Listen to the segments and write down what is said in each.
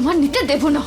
প্রমাণ নিতে দেব না।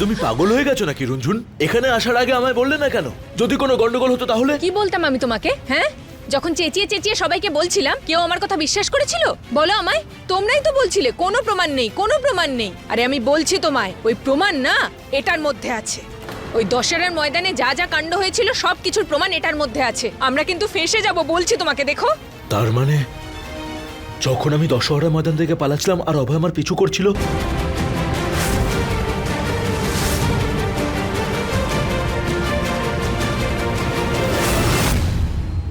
তুমি পাগল হয়ে গেছো নাকি রঞ্জুন এখানে আসার আগে আমায় বললে না কেন? যদি কোনো গন্ডগোল হতো তাহলে? কি বলতাম আমি তোমাকে হ্যাঁ? যখন চেঁচিয়ে চেঁচিয়ে সবাইকে বলছিলাম কেউ আমার কথা বিশ্বাস করেছিল? বলো আমায় তোমরাই তো বলছিলে কোনো প্রমাণ নেই কোনো প্রমাণ নেই। আরে আমি বলছি তোমায় ওই প্রমাণ না এটার মধ্যে আছে। ওই দশেরার ময়দানে যা যা কাণ্ড হয়েছিল সব কিছুর প্রমাণ এটার মধ্যে আছে। আমরা কিন্তু ফেসে যাব বলছি তোমাকে দেখো। তার মানে যখন আমি দশহরা ময়দান থেকে পালাচ্ছিলাম আর অভয় আমার পিছু করছিল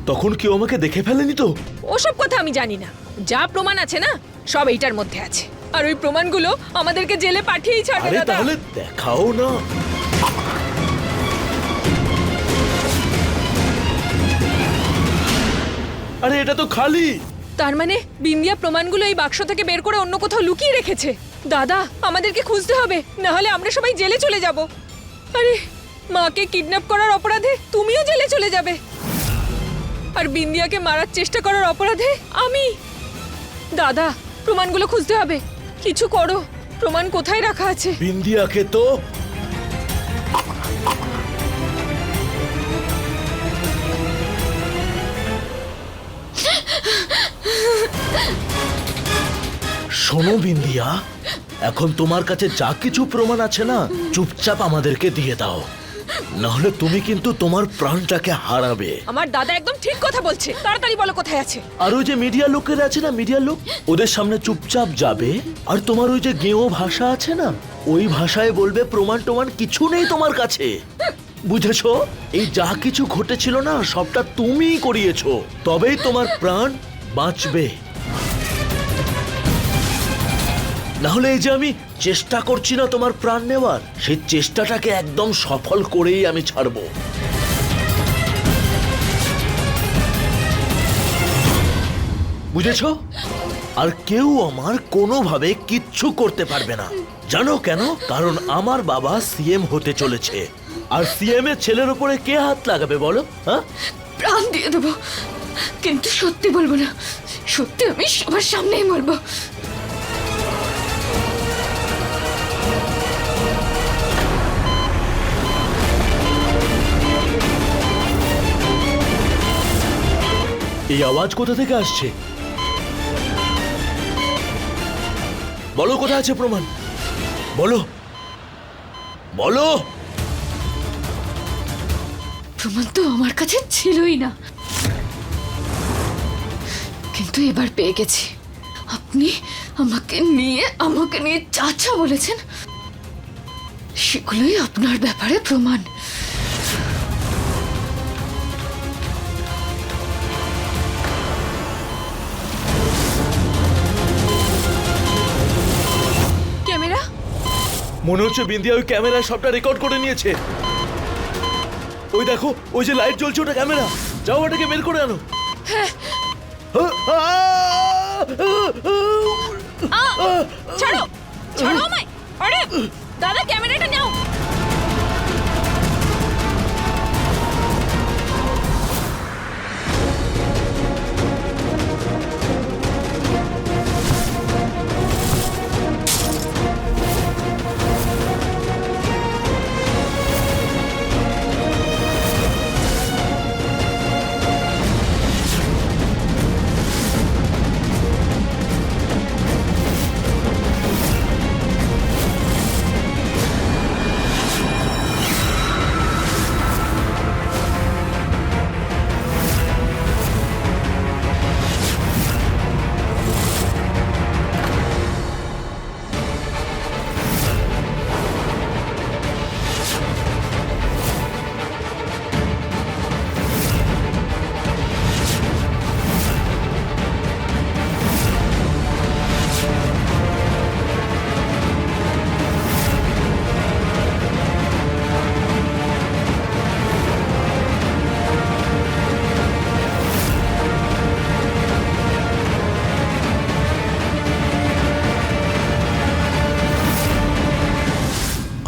তখন কেউ আমাকে দেখে ফেলেনি তো? ওসব কথা আমি জানি না। যা প্রমাণ আছে না সব এইটার মধ্যে আছে। আর ওই প্রমাণগুলো আমাদেরকে জেলে পাঠিয়েই ছাড়বে আরে দাদা। তাহলে দেখাও না। আরে এটা তো খালি। তার মানে বিন্দিয়া প্রমাণগুলো এই বাক্স থেকে বের করে অন্য কোথাও লুকিয়ে রেখেছে। দাদা আমাদেরকে খুঁজতে হবে না হলে আমরা সবাই জেলে চলে যাব। আরে মাকে কিডন্যাপ করার অপরাধে তুমিও জেলে চলে যাবে। আর বিন্দিয়াকে মারার চেষ্টা করার অপরাধে আমি। দাদা, প্রমাণগুলো খুঁজতে হবে। কিছু করো। প্রমাণ কোথায় রাখা আছে? বিন্দিয়াকে তো শোনো বিন্দিয়া, এখন তোমার কাছে যা কিছু প্রমাণ আছে না, চুপচাপ আমাদেরকে দিয়ে দাও। নাহলে তুমি কিন্তু তোমার প্রাণটাকে হারাবে। আমার দাদা একদম ঠিক কথা বলছে। তাড়াতাড়ি বলো কোথায় আছে। আর ওই যে মিডিয়া লোকের আছে না মিডিয়া লোক? ওদের সামনে চুপচাপ যাবে। আর তোমার ওই যে গেঁয়ো ভাষা আছে না ওই ভাষায় বলবে প্রমাণ টমান কিছু নেই তোমার কাছে। বুঝেছ? এই যা কিছু ঘটেছিল না সবটা তুমিই করিয়েছো। তবেই তোমার প্রাণ বাঁচবে। নাহলে এই যে আমি চেষ্টা করছি না তোমার প্রাণ নেওয়ার, সেই চেষ্টাটাকে একদম সফল করেই আমি ছাড়বো। বুঝেছ? আর কেউ আমার কোনোভাবে কিচ্ছু করতে পারবে না। জানো কেন? কারণ আমার বাবা সিএম হতে চলেছে। আর সিএম এর ছেলের উপরে কে হাত লাগাবে বলো হ্যাঁ? প্রাণ দিয়ে দেবো। কিন্তু সত্যি বলব না, সত্যি আমি সবার সামনেই বলব এই আওয়াজ কোথা থেকে আসছে? বলো, কোথায় আছে প্রমাণ? বলো। বলো। প্রমাণ তো আমার কাছে ছিলই না। কিন্তু এবার পেয়ে গেছি। আপনি আমাকে নিয়ে আমাকে নিয়ে চাচা বলেছেন, সেগুলোই আপনার ব্যাপারে প্রমাণ। মনে হচ্ছে বিন্দিয়া ওই ক্যামেরায় সবটা রেকর্ড করে নিয়েছে। ওই দেখো, ওই যে লাইট জ্বলছে ওটা ক্যামেরা যাও ওটাকে বের করে আনো! ছাড়ো আরে, দাদা, ক্যামেরাটা নাও।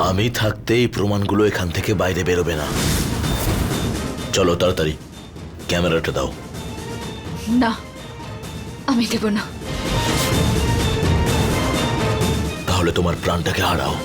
আমি থাকতে এই প্রমাণগুলো এখান থেকে বাইরে বেরোবে না। চলো তাড়াতাড়ি ক্যামেরাটা দাও। না আমি দেব না। তাহলে তোমার প্রাণটাকে হারাও।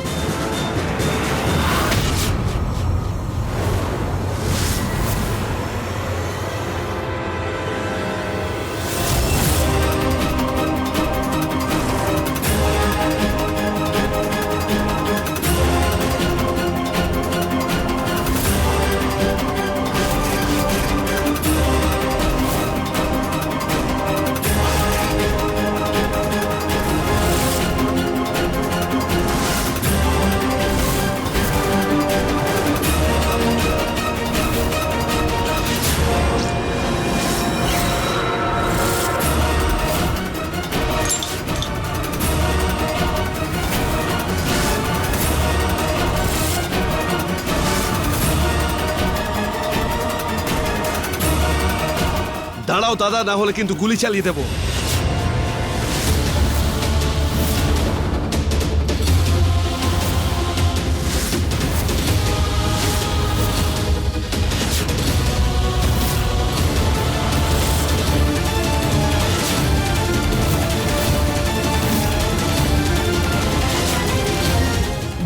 দাঁড়াও দাদা না হলে কিন্তু গুলি চালিয়ে দেবো।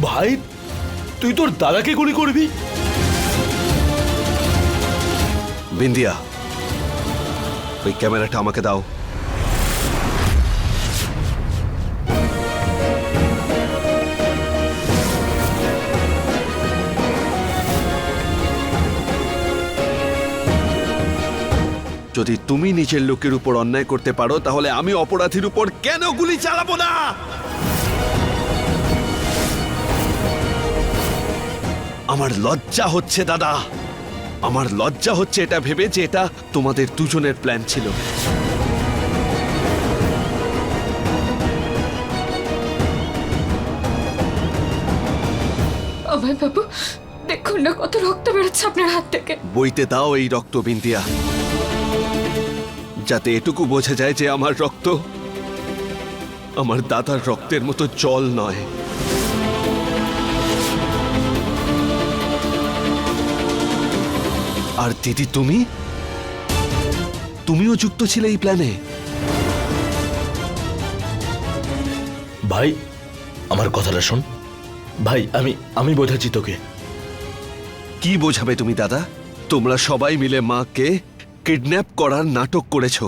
ভাই তুই তোর দাদাকে গুলি করবি? বিন্দিয়া ওই ক্যামেরাটা আমাকে দাও। যদি তুমি নিজের লোকের উপর অন্যায় করতে পারো, তাহলে আমি অপরাধীর উপর কেন গুলি চালাবো না? আমার লজ্জা হচ্ছে, দাদা। আমার লজ্জা হচ্ছে এটা ভেবে যে এটা তোমাদের দুজনের প্ল্যান ছিল। অভয় বাবু দেখুন না কত রক্ত বেরোচ্ছে আপনার হাত থেকে। বইতে দাও এই রক্ত বিন্দিয়া যাতে এটুকু বোঝা যায় যে আমার রক্ত আমার দাদার রক্তের মতো জল নয়। আর দিদি তুমি? তুমিও যুক্ত ছিলে এই প্ল্যানে? ভাই আমার কথাটা শোন। ভাই আমি আমি বোঝাচ্ছি তোকে। কি বোঝাবে তুমি দাদা? তোমরা সবাই মিলে মাকে কিডন্যাপ করার নাটক করেছ।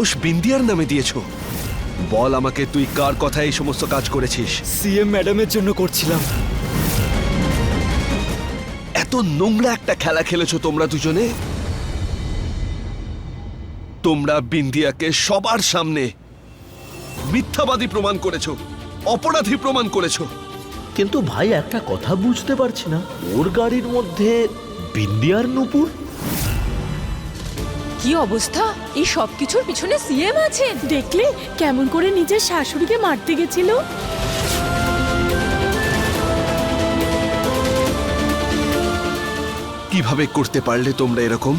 দোষ বিন্দিয়ার নামে দিয়েছ। বল আমাকে তুই কার কথা এই সমস্ত কাজ করেছিস? সিএম ম্যাডামের জন্য করছিলাম। এত নোংরা একটা খেলা খেলেছো তোমরা দুজনে? তোমরা বিন্দিয়াকে সবার সামনে মিথ্যাবাদী প্রমাণ করেছ অপরাধী প্রমাণ করেছ। কিন্তু ভাই একটা কথা বুঝতে পারছি না। ওর গাড়ির মধ্যে বিন্দিয়ার নুপুর? কি অবস্থা? এই সব কিছুর পিছনে সিএম আছেন দেখলে কেমন করে নিজের শাশুড়িকে মারতে গেছিল? কীভাবে করতে পারলে তোমরা এরকম?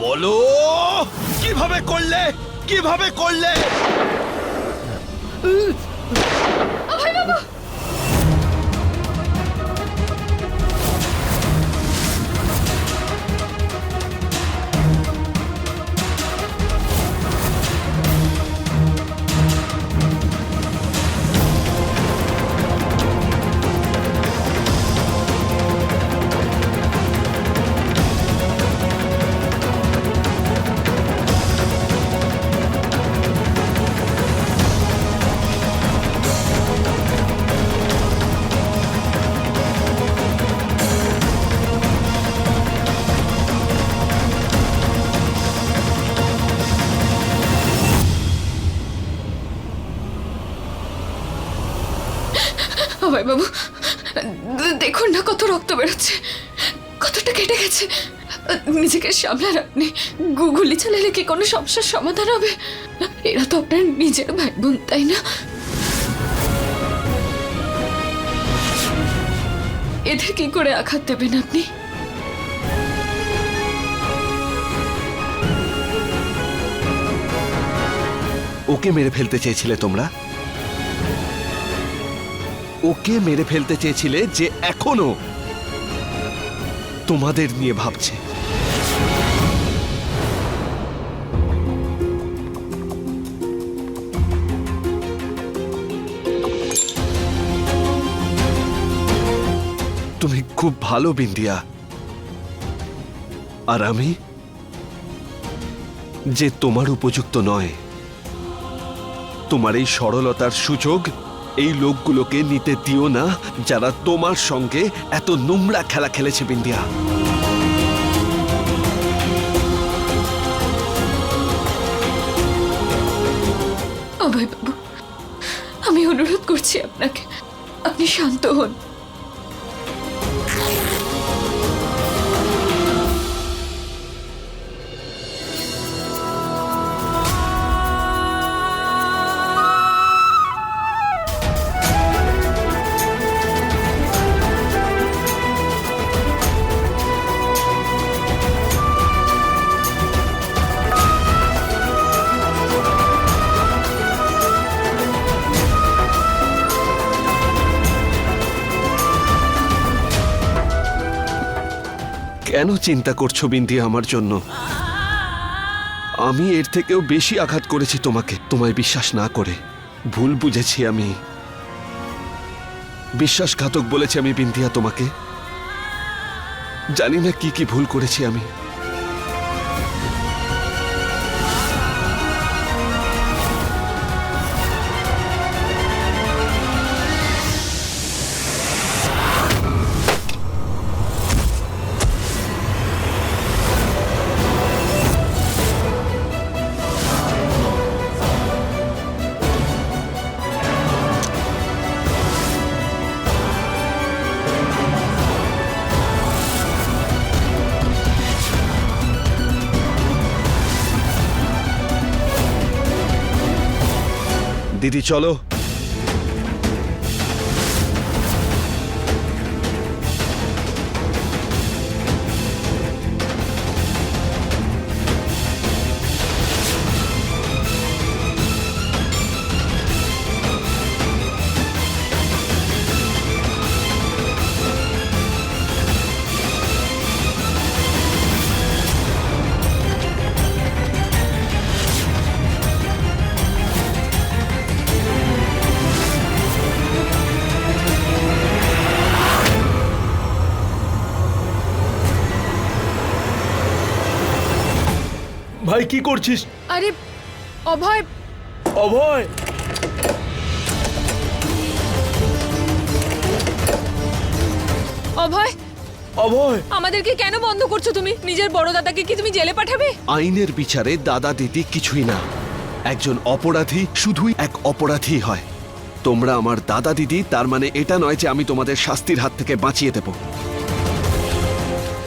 বলো! কীভাবে করলে? কীভাবে করলে? নিজেকে সামলান আপনি গুগলি চালালে কি কোনো সমস্যার সমাধান হবে? এরা তো আপনার নিজের ভাই বোন তাই না? এদের কি করে আঘাত দেবেন আপনি? ওকে মেরে ফেলতে চেয়েছিলে তোমরা? ওকে মেরে ফেলতে চেয়েছিলে যে এখনও তোমাদের নিয়ে ভাবছে। তুমি খুব ভালো বিন্দিয়া আর আমি যে তোমার উপযুক্ত নয়, তোমার এই সরলতার সুযোগ এই লোকগুলোকে নিতে দিও না, যারা তোমার সঙ্গে এত নোংরা খেলা খেলেছে বিন্দিয়া আমি অনুরোধ করছি আপনাকে, আপনি শান্ত হন। কেন চিন্তা করছ বিন্দি আমার জন্য? আমি এর থেকেও বেশি আঘাত করেছি তোমাকে, তোমায় বিশ্বাস না করে। ভুল বুঝেছি আমি। বিশ্বাসঘাতক বলেছি আমি বিন্দিয়া তোমাকে। জানি না কি কি ভুল করেছি আমি। চলো। কি করছিস? আরে অভয়। অভয়! অভয়! অভয়! আমাদেরকে কেন বন্ধ করছ তুমি? নিজের বড় দাদাকে কি তুমি জেলে পাঠাবে? আইনের বিচারে দাদা দিদি কিছুই না। একজন অপরাধী শুধুই এক অপরাধী হয়। তোমরা আমার দাদা দিদি তার মানে এটা নয় যে আমি তোমাদের শাস্তির হাত থেকে বাঁচিয়ে দেব।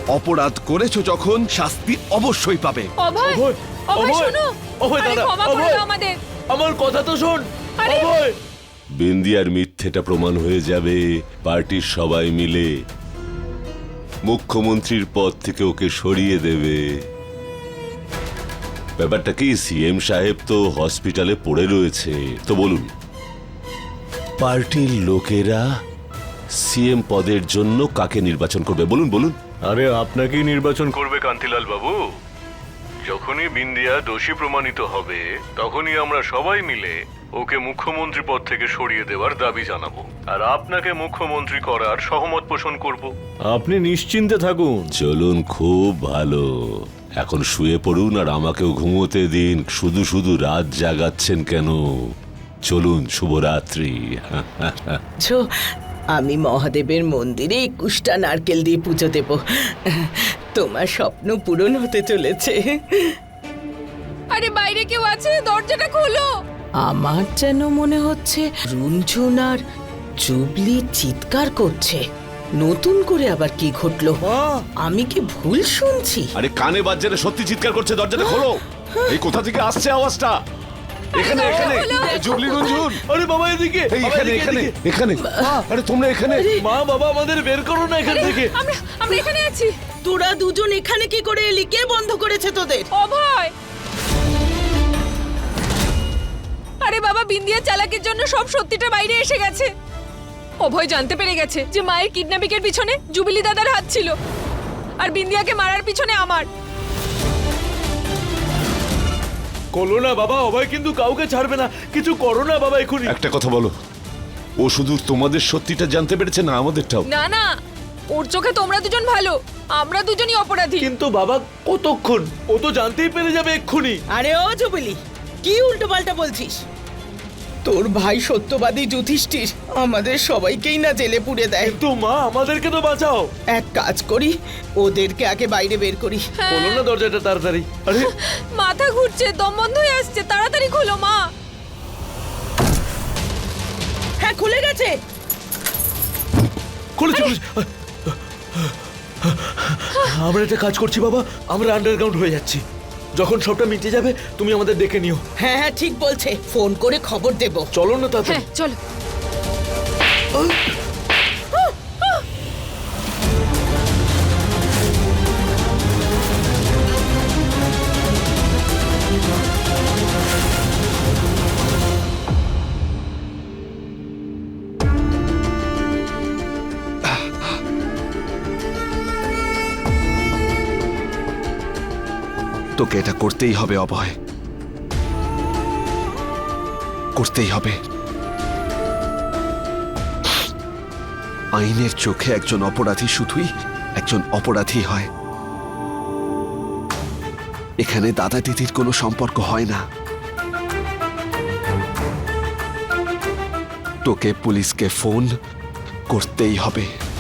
অপরাধ করেছ যখন শাস্তি অবশ্যই পাবে। অভয়! অভয়, অভয়! অভয়, শোনো! অভয় দাদা, ক্ষমা করে দাও আমাদের। আমার কথা তো শোন আরে! অভয়! বিন্দিয়ার মিথ্যেটা প্রমাণ হয়ে যাবে পার্টির সবাই মিলে। মুখ্যমন্ত্রীর পদ থেকে ওকে সরিয়ে দেবে। ব্যাপারটা কি সিএম সাহেব তো হসপিটালে পড়ে রয়েছে তো বলুন। পার্টির লোকেরা সিএম পদের জন্য কাকে নির্বাচন করবে? বলুন বলুন। আরে আপনাকেই নির্বাচন করবে কান্তিলাল বাবু। যখনই বিন্দিয়া দোষী প্রমাণিত হবে তখনই আমরা সবাই মিলে ওকে মুখ্যমন্ত্রী পদ থেকে সরিয়ে দেওয়ার দাবি জানাব। আর আপনাকে মুখ্যমন্ত্রী করার সহমত পোষণ করব। আপনি নিশ্চিন্তে থাকুন। চলুন খুব ভালো। এখন শুয়ে পড়ুন আর আমাকেও ঘুমোতে দিন। শুধু শুধু রাত জাগাচ্ছেন কেন? চলুন শুভরাত্রি। আমি মহাদেবের মন্দিরে একুশটা নারকেল দিয়ে পুজো দেব। তোমার স্বপ্ন পূরণ হতে চলেছে। আরে বাইরে কেউ আছে? দরজাটা খোলো। আমার যেন মনে হচ্ছে রুনঝুন আর জুবলি চিৎকার করছে। নতুন করে আবার কি ঘটলো? আমি কি ভুল শুনছি? আরে কানে বাজছে সত্যি চিৎকার করছে দরজাটা খোলো। এই কোথা থেকে আসছে আওয়াজটা? এখানে এখানে। জুবলি রঞ্জন আরে বাবা এদিকে। এখানে এখানে এখানে। আরে তোমরা এখানে। মা বাবা আমাদের বের করো না এখান থেকে। আমরা আমরা এখানে আছি। তোরা দুজন এখানে কি করে এলি? কে বন্ধ করেছে তোদের? অভয়! আরে বাবা বিন্দিয়া চালাকের জন্য সব সত্যিটা বাইরে এসে গেছে। অভয় জানতে পেরে গেছে যে মায়ের কিডন্যাপিংয়ের পিছনে জুবিলি দাদার হাত ছিল। আর বিন্দিয়াকে মারার পিছনে আমার। করো না বাবা অভয় কিন্তু কাউকে ছাড়বে না। কিছু করো না বাবা এখনই। একটা কথা বলো ও শুধু তোমাদের সত্যিটা জানতে পেরেছে না আমাদেরটাও? না না ওর চোখে তোমরা দুজন ভালো আমরা দুজনই অপরাধী। কিন্তু বাবা কতক্ষণ? ও তো জানতেই পেরে যাবে এক্ষুনি। আরে ও জুবিলি কি উল্টো পাল্টা বলছিস? তোর ভাই সত্যবাদী যুধিষ্ঠির আমাদের সবাইকেই না জেলে পুড়ে দেয়। তো মা আমাদেরকে তো বাঁচাও। এক কাজ করি ওদেরকে আগে বাইরে বের করি। খোলো না দরজাটা তাড়াতাড়ি। আরে। মাথা ঘুরছে দম বন্ধ হয়ে আসছে তাড়াতাড়ি খোলো মা। হ্যাঁ খুলে গেছে। খুলেছি খুলেছি। আমরা একটা কাজ করছি বাবা আমরা আন্ডারগ্রাউন্ড হয়ে যাচ্ছি। যখন সবটা মিটে যাবে তুমি আমাদের ডেকে নিও। হ্যাঁ হ্যাঁ ঠিক বলছে। ফোন করে খবর দেব। চলো না তাতে হ্যাঁ চলো। তোকে এটা করতেই হবে, অভয়। করতেই হবে। আইনের চোখে একজন অপরাধী শুধুই একজন অপরাধী হয়। এখানে দাদা দিদির কোনো সম্পর্ক হয় না। তোকে পুলিশকে ফোন করতেই হবে।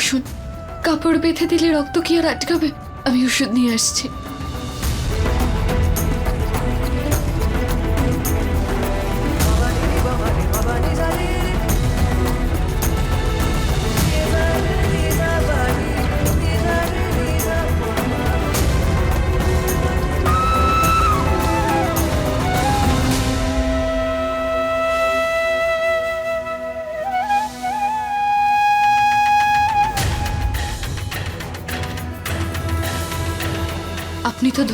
বসুন কাপড় বেঁধে দিলে রক্ত কি আর আটকাবে? আমি ওষুধ নিয়ে আসছি।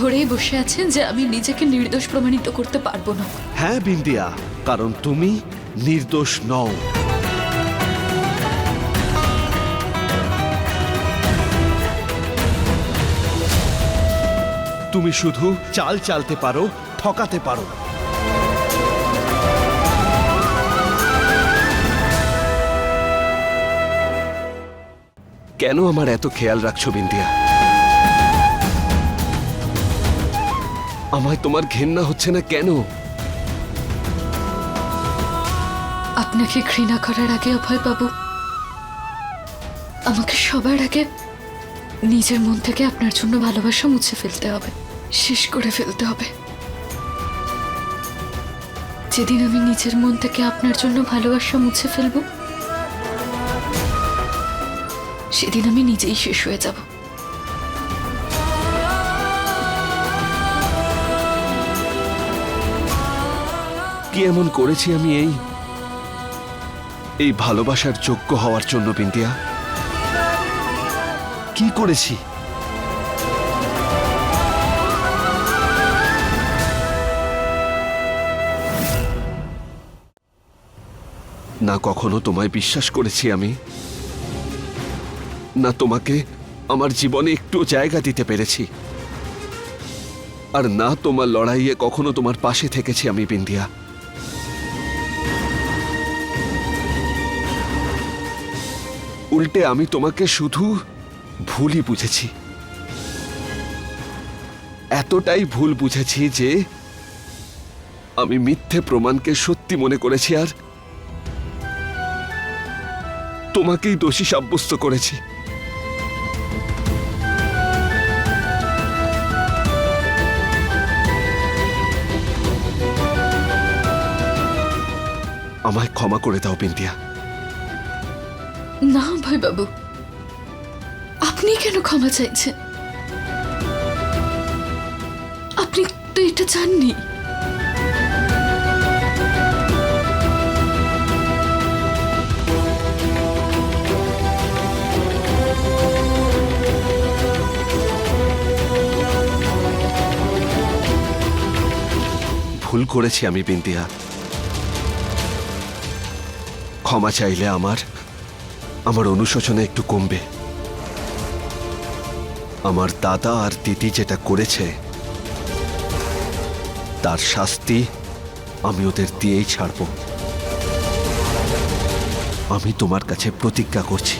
ধরেই বসে আছেন যে আমি নিজেকে নির্দোষ প্রমাণিত করতে পারব না। হ্যাঁ বিন্দিয়া, কারণ তুমি নির্দোষ নও। তুমি শুধু চাল চালতে পারো, ঠকাতে পারো। কেন আমার এত খেয়াল রাখছো, বিন্দিয়া? আমায় তোমার ঘেন্না হচ্ছে না কেন? আপনাকে ঘৃণা করার আগে অভয় বাবু, আমাকে সবার আগে নিজের মন থেকে আপনার জন্য ভালোবাসা মুছে ফেলতে হবে, শেষ করে ফেলতে হবে। যেদিন আমি নিজের মন থেকে আপনার জন্য ভালোবাসা মুছে ফেলব, সেদিন আমি নিজেই শেষ হয়ে যাব। কি এমন করেছি আমি এই এই ভালোবাসার যোগ্য হওয়ার জন্য বিন্দিয়া কি করেছি? না কখনো তোমায় বিশ্বাস করেছি আমি। না তোমাকে আমার জীবনে একটু জায়গা দিতে পেরেছি। আর না তোমার লড়াইয়ে কখনো তোমার পাশে থেকেছি আমি বিন্দিয়া উল্টে আমি তোমাকে শুধু ভুলই বুঝেছি। এতটাই ভুল বুঝেছি যে আমি মিথ্যে প্রমাণকে সত্যি মনে করেছি আর তোমাকেই দোষী সাব্যস্ত করেছি। আমায় ক্ষমা করে দাও বিন্দিয়া না ভাই বাবু। আপনি কেন ক্ষমা চাইছেন? আপনি তো এটা চাননি। ভুল করেছি আমি বিন্দিয়া ক্ষমা চাইলে আমার আমার অনুশোচনা একটু কমবে। আমার দাদা আর দিদি যেটা করেছে, তার শাস্তি আমি ওদের দিয়েই ছাড়ব। আমি তোমার কাছে প্রতিজ্ঞা করছি।